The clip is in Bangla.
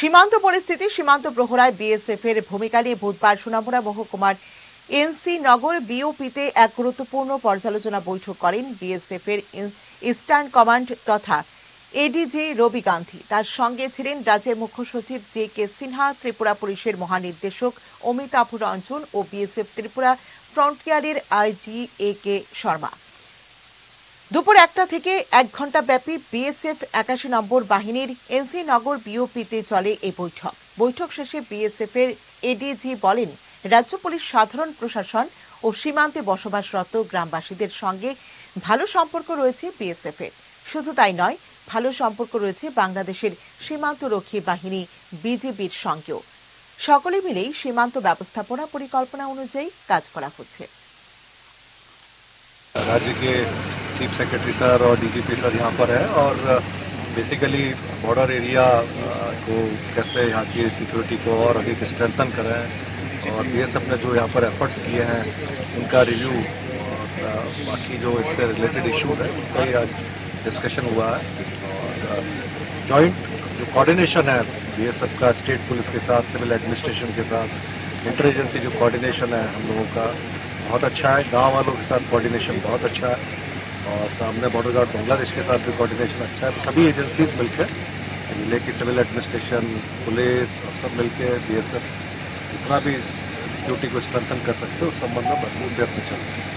সীমান্ত পরিস্থিতি, সীমান্ত প্রহরায় বিএসএফ এর ভূমিকা নিয়ে বুধবার সোনামুড়া মহকুমার এনসি নগর বিওপিতে এক গুরুত্বপূর্ণ পর্যালোচনা বৈঠক করেন বিএসএফ এর ইস্টার্ন কমান্ড তথা এডিজি রবি গান্ধী। তার সঙ্গে ছিলেন রাজ্যের মুখ্য সচিব জে কে সিনহা, ত্রিপুরা পুলিশের মহানির্দেশক অমিতাভ রঞ্জন ও বিএসএফ ত্রিপুরা ফ্রন্টিয়ারের আইজি এ কে শর্মা। দুপুর একটা থেকে এক ঘন্টা ব্যাপী বিএসএফ একাশি নম্বর বাহিনীর এনসি নগর বিওপিতে চলে এই বৈঠক বৈঠক শেষে বিএসএফ এর এডিজি বলেন রাজ্য পুলিশ সাধারণ প্রশাসন ও সীমান্তে বসবাসরত গ্রামবাসীদের সঙ্গে ভালো সম্পর্ক রয়েছে বিএসএফ এর শুধু তাই নয় ভালো সম্পর্ক রয়েছে বাংলাদেশের সীমান্তরক্ষী বাহিনী বিজিবির সঙ্গেও সকলে মিলেই সীমান্ত ব্যবস্থাপনা পরিকল্পনা অনুযায়ী কাজ করা হচ্ছে राज्य के चीफ सेक्रेटरी सर और डीजीपी सर यहाँ पर है और बेसिकली बॉर्डर एरिया को कैसे यहाँ की सिक्योरिटी को और अधिक स्ट्रेंथन करें और बीएसएफ ने जो यहाँ पर एफर्ट्स किए हैं, उनका रिव्यू और बाकी जो इससे रिलेटेड इश्यूज़ है, उनका ही आज डिस्कशन हुआ है। और जॉइंट जो कोऑर्डिनेशन है बीएसएफ का स्टेट पुलिस के साथ सिविल एडमिनिस्ट्रेशन के साथ इंटेलिजेंसी जो कोऑर्डिनेशन है हम लोगों का, बहुत अच्छा है। गाँव वालों के साथ कोऑर्डिनेशन बहुत अच्छा है। और सामने बॉर्डर गार्ड बांग्लादेश के साथ भी कोऑर्डिनेशन अच्छा है। तो सभी एजेंसीज मिलकर ज़िले की सिविल एडमिनिस्ट्रेशन पुलिस और सब मिलकर बीएसएफ जितना भी सिक्योरिटी को स्ट्रेंथन कर सकते हो, उस संबंध में भरपूर प्रयत्न चल रहे हैं।